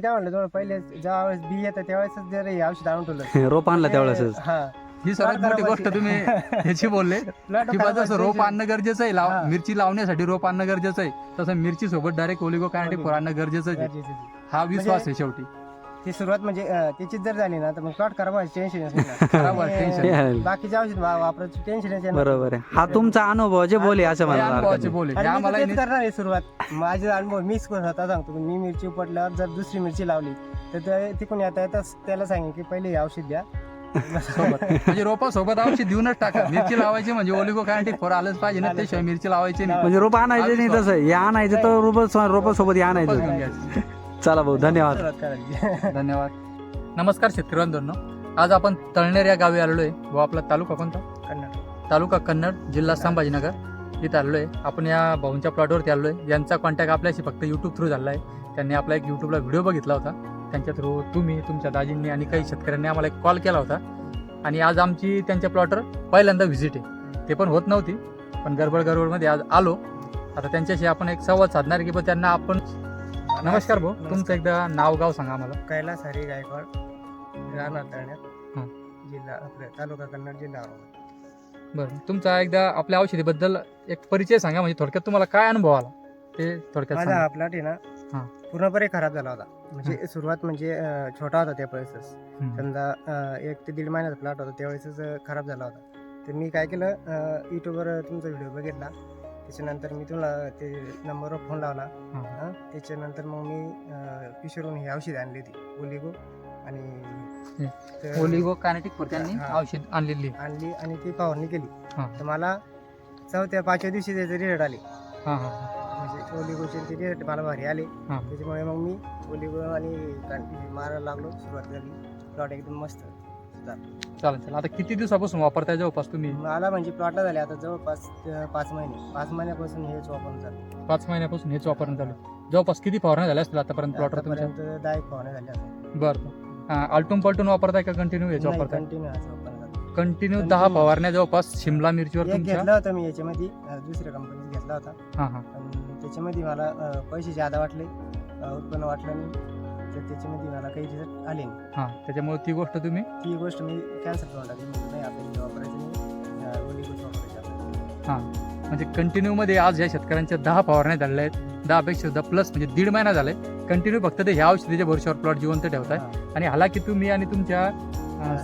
मी काय म्हणलं तुम्हाला पहिले ज्या वेळेस बी येतं त्यावेळेस जर हे औषध आणून ठेवलं रोप आणला त्यावेळेस हा ही सर्वात मोठी गोष्ट. तुम्ही ह्याची बोलले की बा जसं रोप आणणं गरजेचं आहे लाव. मिरची लावण्यासाठी रोप आणणं गरजेचं आहे तसं मिरची सोबत डायरेक्ट ओलिगो कायनेटिक. फॉर आणणं गरजेचं आहे. हा विश्वास आहे म्हणजे शेवटी ती सुरुवात म्हणजे अं, त्याचीच जर झाली ना तर मग प्लॉट खराब व्हायचं टेन्शन खराब व्हायचं tension. बाकीचे औषध वा- वापरायचं टेन्शन बरोबर आहे. हा तुमचा अनुभव जे बोले असं हे मला हरकत अनुभवाचे नाही. बोले हे आणि मी आम्हाला तर तेच करणार आहे सुरुवात. माझे अनुभव मीच स्वतः सांगतो. मी मिरची उपटल्यावर जर दुसरी मिरची लावली तर ते- तिकडून येता येता त्याला सांगेन की पहिले हे औषध द्या. सोबत. म्हणजे रोपा सोबत औषध देऊनच टाका. मिरची लावायची म्हणजे ओलिगो कायनेटिक फॉर आलंच पाहिजे ना त्याशिवाय मिरची लावायची नाही. म्हणजे रोप आणायचे नाही तसं. हे आणायचं तर रोप रोप सोबत हे रोपच आणायचं घेऊन घ्यायची. चला भाऊ धन्यवाद. धन्यवाद नमस्कार शेतकरी बांधवांनो आज आपण तळनेर या गावी आलेलो आहे. व आपला तालुका कोणता? कन्नड. तालुका कन्नड जिल्हा संभाजीनगर इथं आलेलो आहे. आपण या भाऊंच्या प्लॉटवरती आलेलो आहे. यांचा कॉन्टॅक्ट आपल्याशी फक्त यूट्यूब थ्रू झाला आहे. त्यांनी आपला एक यूट्यूबला व्हिडिओ बघितला होता. त्यांच्या थ्रू तुम्ही तुमच्या दाजींनी आणि काही शेतकऱ्यांनी आम्हाला एक कॉल केला होता. आणि आज आमची त्यांच्या प्लॉटवर पहिल्यांदा व्हिजिट आहे. ते पण होत नव्हती पण गडबड गडबडमध्ये आज आलो. आता त्यांच्याशी आपण एक संवाद साधणार की बा त्यांना आपण नमस्कार भाऊ. तुमचं एकदा नाव गाव सांगा आम्हाला. कैलास हरी गायकवाड राहणार तळण्यात हं. जिल्हा आपल्या तालुका कन्नड जिल्हा औरंगाबाद. बरं तुमचा एकदा आपल्या औषधीबद्दल एक परिचय सांगा म्हणजे थोडक्यात तुम्हाला काय अनुभव आला? ते थोडक्यात माझा सांगा. हा प्लॉट आहे हां. ना पूर्णपणे खराब झाला होता. म्हणजे सुरुवात म्हणजे अं, छोटा होता त्या वेळेसच हम्म. समजा अं, एक ते दीड महिन्याचा प्लॉट होता त्यावेळेसच अं, खराब झाला होता. तर मी काय केलं अं, युट्यूबवर तुमचा व्हिडिओ बघितला. त्याच्यानंतर मी तुम्हाला ते नंबरवर फोन लावला हां. त्याच्यानंतर मग मी अं, पिशवरून ही औषध आणली होती ओलिगो आणि तर ओलिगो कायनेटिक त्यांनी हा. औषध आणलेली आहे. आणली आणि ती फवारणी केली हां. तर मला चौथ्या पाचव्या दिवशी त्याचे रिझल्ट आले हा हा हा. म्हणजे ओलिगोचे ते रिझल्ट मला भारी आले हां. त्याच्यामुळे मग मी ओलिगो आणि कांटी मारायला लागलो सुरुवात झाली प्लॉट एकदम मस्त चालेल चालेल. आता किती दिवसापासून वापरताय जवळपास तुम्ही? मला म्हणजे प्लॉटला झाले आता जवळपास अं, पाच महिने. पाच महिन्यापासून हेच वापरून चालू पाच महिन्यापासून हेच वापरून चालू आहे. जवळपास किती फवारण्या झाल्या असतील आतापर्यंत प्लॉटर तुमच्या? आतापर्यंत दहा एक फवारण्या झाल्या. बरं. हा, आलटून पलटून वापरताय का कंटिन्यू हेच नाही, वापरताय? continue चालू. कंटिन्यू दहा Continue. फवारण्या जवळपास शिमला मिरचीवर एक तुमच्या? घेतला होता मी याच्यामध्ये अं, दुसऱ्या कंपनीत घेतला होता. हा हा. पण त्याच्यामध्ये मला अं, पैसे जादा वाटले अं, उत्पन्न वाटलं नाही. तर त्याच्यामध्ये मला काही रिझल्ट आले नाही. हा त्याच्यामुळे ती गोष्ट तुम्ही ती गोष्ट मी कॅन्सल करून टाकली. म्हणजे नाही हे वापरायचं नाही. अं, ओली गोष्ट वापरायची आपल्याला. म्हणजे कंटिन्यू मध्ये आज या शेतकऱ्यांच्या दहा फवारण्या झालेल्या आहेत. दहापेक्षा सुद्धा प्लस म्हणजे दीड महिना झालाय. कंटिन्यू फक्त ते ह्या औषधीच्या भरोश्यावर प्लॉट जिवंत ठेवताय. हां. आणि हालाकी तुम्ही आणि तुमच्या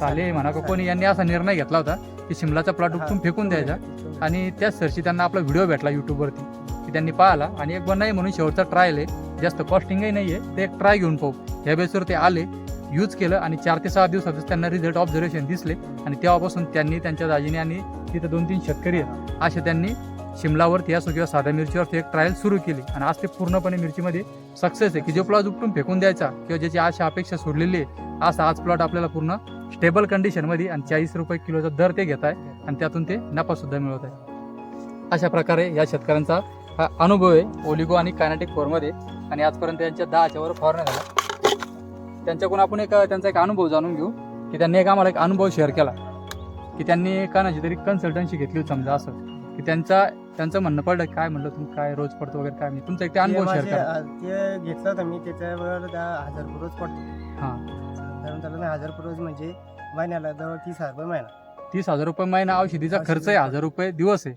साले म्हणा कोणी यांनी असा निर्णय घेतला होता की शिमलाचा प्लॉट उपटून फेकून द्यायचा. आणि त्याच सरशी त्यांना आपला व्हिडिओ भेटला युट्यूबवरती त्यांनी पाहिला आणि एक नाही म्हणून शेवटचा ट्रायल आहे. जास्त कॉस्टिंगही नाही आहे ते एक ट्राय घेऊन पाहू. ह्या बेसवर ते आले यूज केलं आणि चार ते सहा दिवसातच त्यांना रिझल्ट ऑब्झर्वेशन दिसले आणि तेव्हापासून त्यांनी त्यांच्या दाजीने आणि तिथं दोन तीन शेतकरी आहेत असे त्यांनी शिमलावरती असो किंवा साध्या मिरचीवरती एक ट्रायल सुरू केली. आणि आज ते पूर्णपणे मिरचीमध्ये सक्सेस आहे. की जो प्लॉट उपटून फेकून द्यायचा किंवा ज्याची आशा अपेक्षा सोडलेली आहे असा आज प्लॉट आपल्याला पूर्ण स्टेबल कंडिशनमध्ये आणि चाळीस रुपये किलोचा दर ते घेत आहे आणि त्यातून ते नफासुद्धा मिळवत आहे अशा प्रकारे या शेतकऱ्यांचा हा अनुभव आहे. ओलिगो आणि कायनेटिक फोरमध्ये. आणि आजपर्यंत त्यांच्या दहाच्या वर फवारण्या झाल्या. त्यांच्याकडून आपण एक त्यांचा एक अनुभव जाणून घेऊ. की त्यांनी एक आम्हाला एक अनुभव शेअर केला. की त्यांनी कानाची तरी कन्सल्टन्सी घेतली होती समजा असं. की त्यांचा त्यांचं म्हणणं पडलं काय म्हणलं तुम्ही? काय रोज पडतो वगैरे काय? नाही तुमचा एक ते अनुभव शेअर करा. ते घेतलं होतं मी. त्याच्यावर दहा हजार रोज पडतो हां. नाही हजार रोज म्हणजे महिन्याला जवळ तीस हजार रुपये महिना. तीस हजार रुपये महिना औषधीचा खर्च आहे. हजार रुपये दिवस आहे.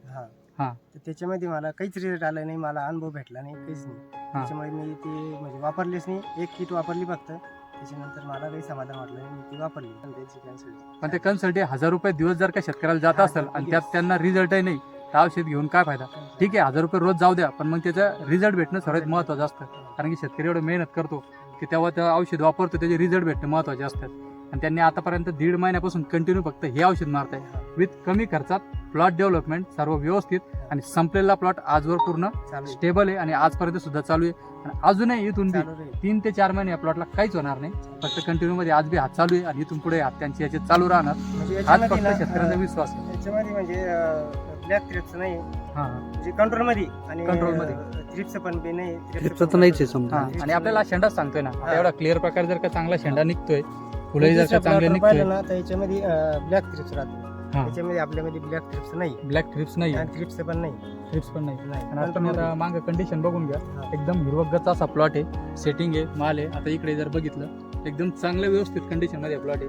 हा. तर त्याच्यामध्ये मला काहीच रिझल्ट आला नाही मला अनुभव भेटला नाही काहीच नाही. त्याच्यामुळे मी ते म्हणजे वापरलीच नाही. एक किट वापरली फक्त. त्याच्यानंतर मला काही समाधान वाटलं नाही मी ती वापरली. पण त्याची कॅन्सल पण ते कन्सल्ट हजार रुपये दिवस जर का शेतकऱ्याला जात असेल आणि त्यात त्यांना रिझल्टही नाही तर औषध घेऊन काय फायदा? ठीक आहे हजार रुपये रोज जाऊ द्या पण मग त्याचा रिझल्ट भेटणं सर्वात महत्वाचं असतं. कारण की शेतकरी एवढं मेहनत करतो की तेव्हा ते औषध वापरतो त्याचे रिझल्ट भेटणं महत्त्वाचे असतात. आणि त्यांनी आतापर्यंत दीड महिन्यापासून कंटिन्यू फक्त हे औषध मारताय. विथ कमी खर्चात प्लॉट डेव्हलपमेंट सर्व व्यवस्थित आणि संपलेला प्लॉट आजवर पूर्ण. स्टेबल आहे आणि आजपर्यंत सुद्धा चालू आहे. आणि अजूनही इथून बी. तीन ते चार महिने या प्लॉटला काहीच होणार नाही. फक्त कंटिन्यू मध्ये आज बी हात चालू आहे आणि इथून पुढे हात त्यांचे याचे चालू राहणार. म्हणजे आज याच्यामध्ये फक्त ना, शेतकऱ्यांचा विश्वास. आहे याच्यामध्ये म्हणजे ब्लॅक थ्रिप्स नाही. हा. म्हणजे कंट्रोलमध्ये आणि Control मध्ये. थ्रिप्स पण बी नाही. ट्रिपचं तर नाहीच आहे समजा. आणि आपल्याला शेंडाच सांगतोय ना. आता. एवढा क्लिअर प्रकारे जर का चांगला शेंडा निघतोय फुलंही जर का चांगले निघतोय. ना तर याच्यामध्ये ब्लॅक थ्रिप्स राहते हा. त्याच्यामध्ये आपल्यामध्ये ब्लॅक ट्रिप्स नाही. ब्लॅक ट्रिप्स नाही. आणि ट्रिप्स पण नाही. ट्रिप्स पण नाही. नाही. आणि आता तुम्ही आता मागं कंडिशन बघून घ्या. हा. एकदम हिरवगचा असा प्लॉट आहे. सेटिंग आहे माल आहे. आता इकडे जर बघितलं एकदम चांगल्या व्यवस्थित कंडिशनमध्ये प्लॉट आहे.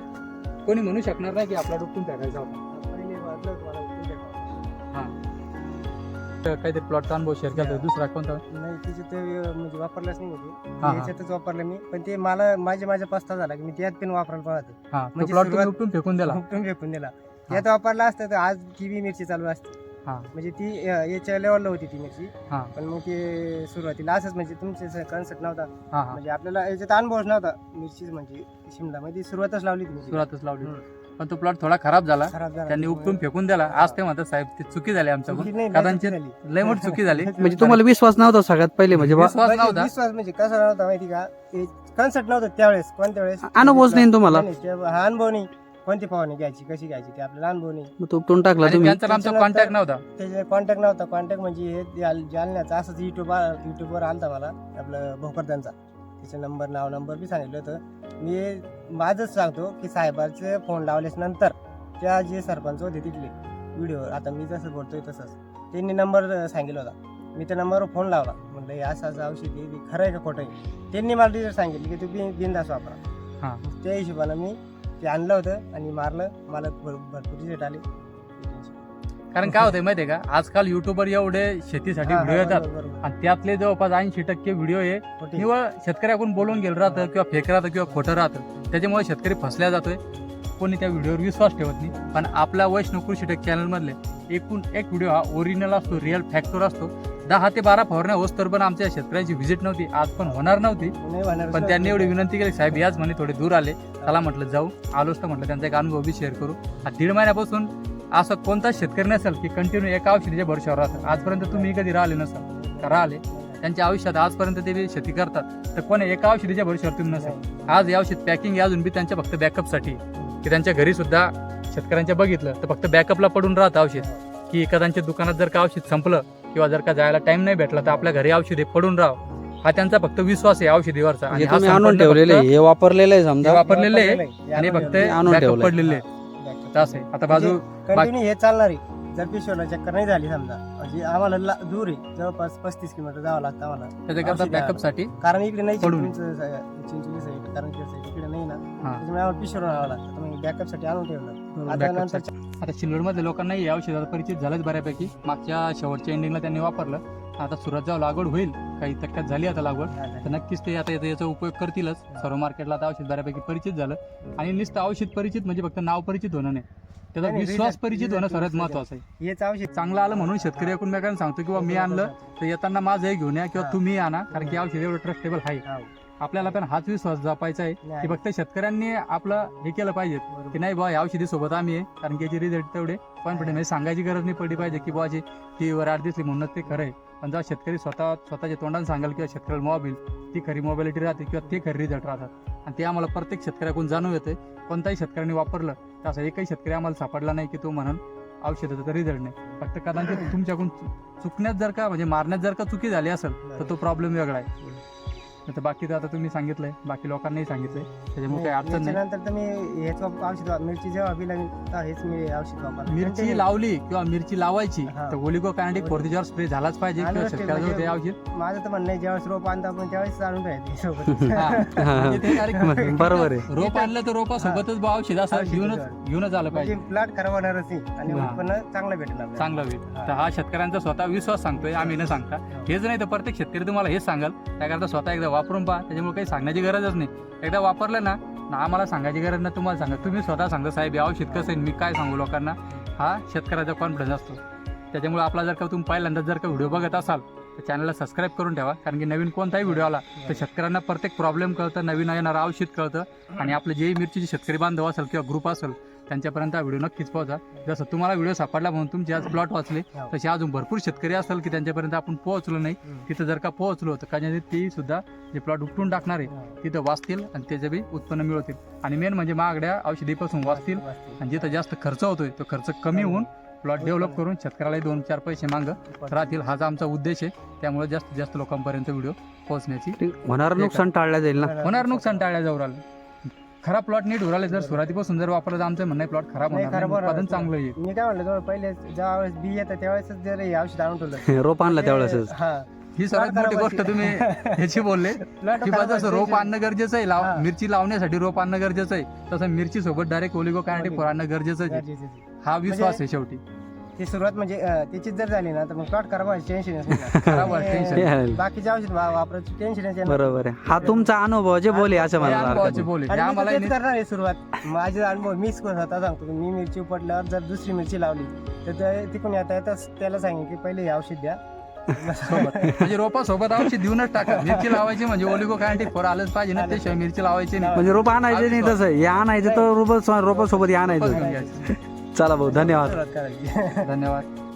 कोणी म्हणू शकणार नाही की आपला डुकून टाकायचा होता पहिले वाटलं होतं मला उठून टाकावं. तर काहीतरी प्लॉटचा अनुभव शेअर केला होता. दुसरा कोणता? नाही तिचे ते म्हणजे वापरलंच नाही होते हा, हा. याच्यातच वापरलं मी. पण ते मला माझे माझ्या पस्ता झाला की मी त्यात पण वापरायला पाहतो. हा तो म्हणजे प्लॉट तुम्ही सुरुवात- उपटून फेकून दिला. उपटून फेकून दिला. यात वापरला असतं तर आज किवी मिरची चालू असते. हा. म्हणजे ती अ, याच्या लेवलला होती ती मिरची. हा. पण मग ते सुरुवातीला असंच म्हणजे तुमचे कन्सेप्ट नव्हता. हा हा. म्हणजे आपल्याला याच्यात अनुभवच नव्हता. मिरची म्हणजे शिमला मध्ये सुरुवातच लावली ती मिरची. सुरुवातच लावली. पण तो प्लॉट थोडा खराब झाला. खराब झाला. त्यांनी उपटून फेकून दिला. आज ते म्हणतात साहेब ती चुकी झाली चुकी नाही, लय कदाचित चुकी झाली. लय मोठी चुकी झाली. म्हणजे तुम्हाला विश्वास नव्हता सगळ्यात पहिले म्हणजे बा- विश्वास म्हणजे नव्हता. विश्वास म्हणजे कसा नव्हता माहिती का? कन्सेप्ट नव्हतं त्यावेळेस. कोणत्या वेळेस? अनुभवच नाही तुम्हाला? नाही, नाही, ते- हा अनुभव नाही. कोणती फवारणी घ्यायची कशी घ्यायची ते आपल्याला अनुभव नाही. मग तो उपटून टाकला आणि तुम्ही. त्यांचा आमचा कॉन्टॅक्ट नव्हता. त्याचे कॉन्टॅक्ट नव्हता. कॉन्टॅक्ट म्हणजे हे जाल- जालन्याचा असंच युट्यूब युट्यूबवर आलता मला आपलं भोकरदांचा त्याचा. नंबर नाव नंबर बी सांगितलं होतं. मी माझंच सांगतो की साहेबाचे फोन लावल्यास नंतर त्या जे सरपंच होते तिथले व्हिडिओ आता मी जसं बोलतोय तसंच. त्यांनी नंबर सांगितला होता. मी त्या नंबरवर फोन लावला. म्हणलं हे असं असं औषध आहे हे खरं आहे का खोटं आहे? त्यांनी मला रिझल्ट सांगितलं की तू बि बिंदास वापरा. हा. त्या हिशोबानं मी ते आणलं होतं आणि मारलं. मला भर- भरपूर रिझल्ट आले. कारण काय होतंय माहितीये का? आजकाल युट्यूबवर एवढे शेतीसाठी हा, हा, व्हिडिओ येतात. बरोबर, बरोबर. आणि त्यातले जवळपास ऐंशी टक्के व्हिडिओ हे खोटे. निवळ शेतकऱ्याकडून बोलून गेलं राहतं किंवा फेक राहतं किंवा खोटं राहतं. त्याच्यामुळे शेतकरी फसल्या जातोय. कोणी त्या व्हिडिओवर विश्वास ठेवत नाही. पण आपल्या वैष्णव कृषी टेक चॅनलमधले एकूण एक व्हिडिओ हा ओरिजिनल असतो रिअल फॅक्टर असतो. दहा ते बारा फवारण्या होस्तर पण आमच्या शेतकऱ्यांची व्हिजिट नव्हती. आज पण होणार नव्हती. पण. त्यांनी एवढी विनंती केली साहेब याच म्हणे थोडे दूर आले. त्याला म्हटलं जाऊ. आलोच तर म्हटलं त्यांचा एक अनुभव बी शेअर करू. हा दीड महिन्यापासून असं कोणताच शेतकरी नसेल की कंटिन्यू एका औषधीच्या भरोशावर राहतात. आजपर्यंत तुम्ही कधी राहिले नसाल. का राहिले? त्यांच्या आयुष्यात आजपर्यंत ते शेती करतात. तर कोणी एका औषधीच्या भरोशावर तुम्ही नसेल. आज हे औषध पॅकिंग अजून बी त्यांच्या फक्त बॅकअपसाठी की त्यांच्या घरी सुद्धा शेतकऱ्यांच्या बघितलं तर फक्त बॅकअपला पडून राहतं औषध. की कदाचित दुकानात जर का औषध संपलं किंवा जर का जायला टाइम नाही भेटला तर आपल्या घरी औषधे पडून राहावं. हा त्यांचा फक्त विश्वास आहे औषधीवरचा. आणि हे आणून ठेवलेले फक्त- हे वापरलेलं आहे हे समजा वापरलेले आहे आणि फक्त. आणून ठेवलंय. पडलेले आहे. तर असं आहे. आता बाजू कंटिन्यू हे चालणार आहे. जर पिशोला चक्कर नाही झाली समजा म्हणजे आम्हाला ला- दूर आहे. जवळपास पस्तीस किलोमीटर जावं लागतं आम्हाला. त्याच्याकरता औषधं- बॅकअपसाठी कारण इकडे नाही पडून. चिंचोली चिंचोली साईड कारण इकडे नाही ना. हा. त्याच्यामुळे आम्हाला पिशोर आणावं लागतं. बॅकअपसाठी आणून ठेवलं आता नंतर. आता मध्ये लोकांना या औषधाचा परिचित झालाच बऱ्यापैकी. मागच्या शेवटच्या एंडिंगला त्यांनी वापरलं. आता सुरत जेव्हा लागवड होईल काही टक्क्यात झाली आता लागवड तर नक्कीच ते आता याचा उपयोग करतीलच. सर्व मार्केटला आता औषध बऱ्यापैकी परिचित झालं. आणि नुसतं औषध परिचित म्हणजे फक्त नाव परिचित होणं नाही. त्याचा विश्वास परिचित होणं सर्वात. महत्वाचं आहे. हेच औषध चांगलं आलं म्हणून शेतकरी एकूणमेकांना सांगतो किंवा मी आणलं तर येताना माझं हे घेऊन या किंवा. तुम्ही आणा कारण की औषध एवढं ट्रस्टेबल आहे. हा. आपल्याला पण हाच विश्वास जपायचा आहे. की फक्त शेतकऱ्यांनी आपलं हे केलं पाहिजे. की नाही बा या औषधी सोबत आम्ही आहे कारण की याचे रिझल्ट तेवढे. कॉन्फिडंट म्हणजे सांगायची गरज नाही पडली पाहिजे की बुवाची ती वर आठ दिसली म्हणून ते खरं आहे. पण जेव्हा शेतकरी स्वतः स्वतःच्या तोंडाने सांगाल किंवा शेतकऱ्याला मोबाईल ती खरी मोबिलिटी राहते किंवा ते खरी रिझल्ट राहतात. आणि ते आम्हाला प्रत्येक शेतकऱ्याकडून जाणून येते कोणताही शेतकऱ्यांनी वापरलं तर असं एकही शेतकरी आम्हाला सापडला नाही की तो म्हणून औषधाचा तर रिझल्ट नाही. फक्त कदाचित तुमच्याकडून चुकण्यात जर का म्हणजे मारण्यात जर का चुकी झाली असेल तर तो प्रॉब्लेम वेगळा आहे. तर बाकी तर आता तुम्ही सांगितलंय बाकी लोकांनाही सांगितलंय. त्याच्यामुळे काही अडचण नाही. त्याच्यानंतर तर मी हेच वाप- औषध वाप- मिरची जेव्हा बी लागेल तेव्हा हेच मी औषध वापरलं. मिरची लावली किंवा मिरची लावायची हा. तर ओलिगो कायनेटिक फोर्टीच्यावर स्प्रे झालाच पाहिजे किंवा ते शेतकऱ्याजवळ ते म्हणजे- औषध. माझं तर म्हणणं आहे ज्यावेळेस रोप आणतो आपण त्यावेळेस आणून राहायचे सोबत. हा. हा. म्हणजे ते direct बरोबर आहे. रोप आणलं तर रोपासोबतच बा औषध असं औषध घेऊनच. घेऊनच आलं म्हणजे पाहिजे प्लॉट खराब होणारच नाही आणि हा. उत्पन्न चांगलं भेटेल आपल्याला. चांगलं होईल हा. तर हा शेतकऱ्यांचा स्वतः विश्वास सांगतोय आम्ही न सांगता. हेच नाही तर प्रत्येक शेतकरी तुम्हाला हेच सांगाल. त्याकरता स्वतः एकदा वापरून पहा त्याच्यामुळे काही सांगण्याची गरजच नाही. एकदा वापरलं ना ना आम्हाला सांगायची गरज नाही तुम्हाला सांगा तुम्ही स्वतः सांगा साहेब यावं शेतकरी मी काय सांगू लोकांना? हा शेतकऱ्याचा कॉन्फिडन्स असतो. त्याच्यामुळे आपला जर का तुम्ही पहिल्यांदा जर का व्हिडिओ बघत असाल तर चॅनलला सबस्क्राईब करून ठेवा. कारण की नवीन कोणताही व्हिडिओ आला तर शेतकऱ्यांना प्रत्येक प्रॉब्लेम कळतं नवीन येणारं औषध कळतं. आणि आपले जे मिरचीचे शेतकरी बांधव असेल किंवा ग्रुप असेल त्यांच्यापर्यंत हा व्हिडिओ नक्कीच पोहोचा. जसं तुम्हाला व्हिडिओ सापडला म्हणून तुमचे आज प्लॉट वाचले हो. तसे अजून भरपूर शेतकरी असेल की त्यांच्यापर्यंत आपण पोहोचलो नाही. तिथं जर का पोहोचलो तर कदाचित ते सुद्धा जे प्लॉट उपटून टाकणार आहे हा. तिथं वाचतील आणि त्याचे बी उत्पन्न मिळवतील. आणि मेन म्हणजे महागड्या औषधीपासून वाचतील. वाचतील. आणि जिथं जास्त खर्च होतोय तो खर्च कमी होऊन प्लॉट डेव्हलप करून शेतकऱ्याला दोन चार पैसे मांग राहतील. हाच आमचा उद्देश आहे. त्यामुळे जास्तीत जास्त लोकांपर्यंत व्हिडिओ पोहोचण्याची होणारं नुकसान टाळलं जाईल ना? होणार नुकसान टाळल्या जाऊ राहिलं. खराब प्लॉट नीट उराले जर सुरुवातीपासून जर वापरलं तर आमचं म्हणणं प्लॉट खराब नाही, होणार खराब नाही, उत्पादन. चांगलं येईल मी काय म्हणलं जवळ पहिले ज्या वेळेस बी येतं त्यावेळेस जर हे औषध आणून ठेवलं रोप आणलं त्यावेळेस हा ही सगळ्यात खराब मोठी गोष्ट. तुम्ही ह्याची बोलले प्लॉट की बा जसं रोप आणणं गरजेचं आहे लाव हा. मिरची लावण्यासाठी रोप आणणं गरजेचं आहे तसं मिरची सोबत डायरेक्ट ओलिगो ओलिगो. आणणं गरजेचं आहे गरजेचं आहे. हा विश्वास आहे शेवटी ती सुरुवात म्हणजे त्याचीच जर झाली ना तर मग प्लॉट खराब व्हायची टेन्शन खराब व्हायचं. बाकीचे औषध वापरायची टेन्शन बरोबर आहे. हा तुमचा अनुभव जे बोले असं हे मला हे तर करणार आहे सुरुवात. माझे अनुभव मीच स्वतः सांगतो. मी मिरची उपटल्यावर जर दुसरी मिरची लावली तर ते- तिकडून येता येता त्याला सांगेन की पहिले हे औषध द्या. सोबत. म्हणजे रोपा सोबत औषध देऊनच टाका. मिरची लावायची म्हणजे ओलिगो कायनेटिक फोर आलंच पाहिजे ना त्याशिवाय मिरची लावायची नाही. म्हणजे रोप आणायचे नाही तसं. हे आणायचं तर रोप रोपासोबत हे रोपच आणायचं. चला भाऊ धन्यवाद. धन्यवाद.